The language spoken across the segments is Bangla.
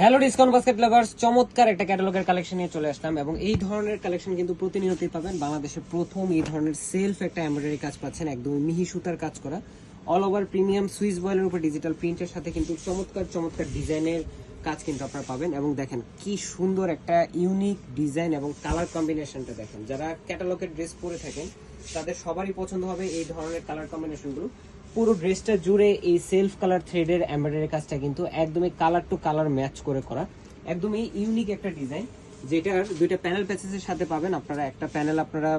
হ্যালো ডিসকাউন্ট বাস্কেট লাভার্স চমৎকার একটা ক্যাটালগের কালেকশন নিয়ে চলে আসলাম এবং এই ধরনের কালেকশন কিন্তু প্রতিনিয়তই পাবেন। বাংলাদেশে প্রথম এই ধরনের সেলফ একটা এমব্রয়ডারি কাজ পাচ্ছেন একদম মিহি সুতার কাজ করা। অল ওভার প্রিমিয়াম সুইস বয়েলের উপর ডিজিটাল প্রিন্টের সাথে কিন্তু চমৎকার চমৎকার ডিজাইনের কাজ কিন্তু আপনারা পাবেন। এবং দেখেন কি সুন্দর একটা ইউনিক ডিজাইন এবং কালার কম্বিনেশনটা দেখেন। যারা ক্যাটালগের ড্রেস পরে থাকেন, তাদের সবারই পছন্দ হবে এই ধরনের কালার কম্বিনেশনগুলো পুরো ড্রেসটা জুড়ে এই সেলফ কালার থ্রেডের এমব্রয়ডারি কাজটা কিন্তু একদমই কালার টু কালার ম্যাচ করে করা। একদমই ইউনিক একটা ডিজাইন যেটার দুইটা প্যানেল প্যাচেসের সাথে পাবেন। আপনারা একটা প্যানেল আপনারা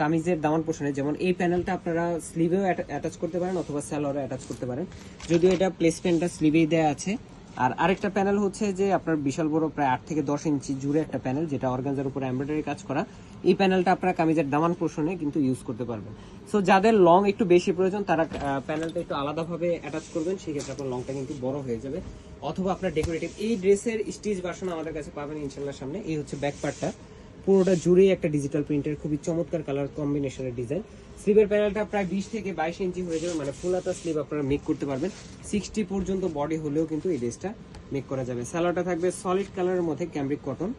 কামিজের দামান পোষণে, যেমন এই প্যানেলটা আপনারা স্লিভেও অ্যাটাচ করতে পারেন অথবা স্যালোয়ারে অ্যাটাচ করতে পারেন। যদিও এটা প্লেসমেন্টটা স্লিভেই দেওয়া আছে আর আরেকটা প্যানেল হচ্ছে যে আপনার বিশাল বড় প্রায় আট থেকে দশ ইঞ্চি জুড়ে একটা প্যানেল, যেটা অর্গানজার উপর এমব্রয়ডারি কাজ করা। এই প্যানেলটা আপনার কামিজের দামান পোষণে কিন্তু ইউজ করতে পারবেন। সো যাদের লং একটু বেশি প্রয়োজন, তারা প্যানেলটা একটু আলাদাভাবে অ্যাটাচ করবেন। সেক্ষেত্রে আপনার লংটা কিন্তু বড় হয়ে যাবে। অথবা আপনার ডেকোরেটিভ এই ড্রেসের স্টিচ ভার্সন আমাদের কাছে পাবেন ইনশাল্লাহ সামনে। এই হচ্ছে ব্যাক পার্টটা পুরোটা জুড়েই একটা ডিজিটাল প্রিন্টের খুবই চমৎকার কালার কম্বিনেশনের ডিজাইন স্লিভের প্যানেলটা প্রায় বিশ থেকে বাইশ ইঞ্চি হয়ে যাবে মানে ফুল হাতা স্লিভ আপনারা মেক করতে পারবেন। সিক্সটি পর্যন্ত বডি হলেও কিন্তু এই ড্রেসটা মেক করা যাবে। স্যালোয়ারটা থাকবে সলিড কালারের মধ্যে ক্যামব্রিক কটন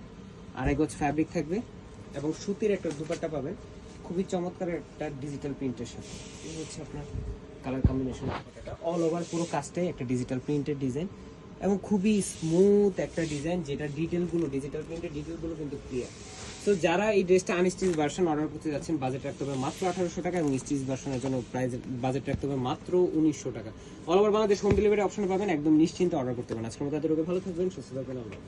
আড়াই গজ ফ্যাব্রিক থাকবে এবং সুতির একটা দুপাট্টা পাবেন। খুবই চমৎকার একটা ডিজিটাল প্রিন্টের সাথে। এই হচ্ছে আপনার কালার কম্বিনেশন অল ওভার পুরো কাজটাই একটা ডিজিটাল প্রিন্টের ডিজাইন এবং খুবই স্মুথ একটা ডিজাইন যেটা ডিটেলগুলো ডিজিটাল প্রিন্টের ডিটেলগুলো কিন্তু ক্লিয়ার তো যারা এই ড্রেসটা আনস্টিচ ভার্সন অর্ডার করতে যাচ্ছেন বাজেট রাখতে হবে মাত্র আঠারোশো টাকা এবং স্টিচ ভার্সনের জন্য প্রাইস বাজেট রাখতে হবে মাত্র উনিশশো টাকা। All over Bangladesh home delivery option পাবেন, একদম নিশ্চিন্তে অর্ডার করতে পারেন আজকের মতো ভালো থাকবেন, সুস্থ থাকবেন।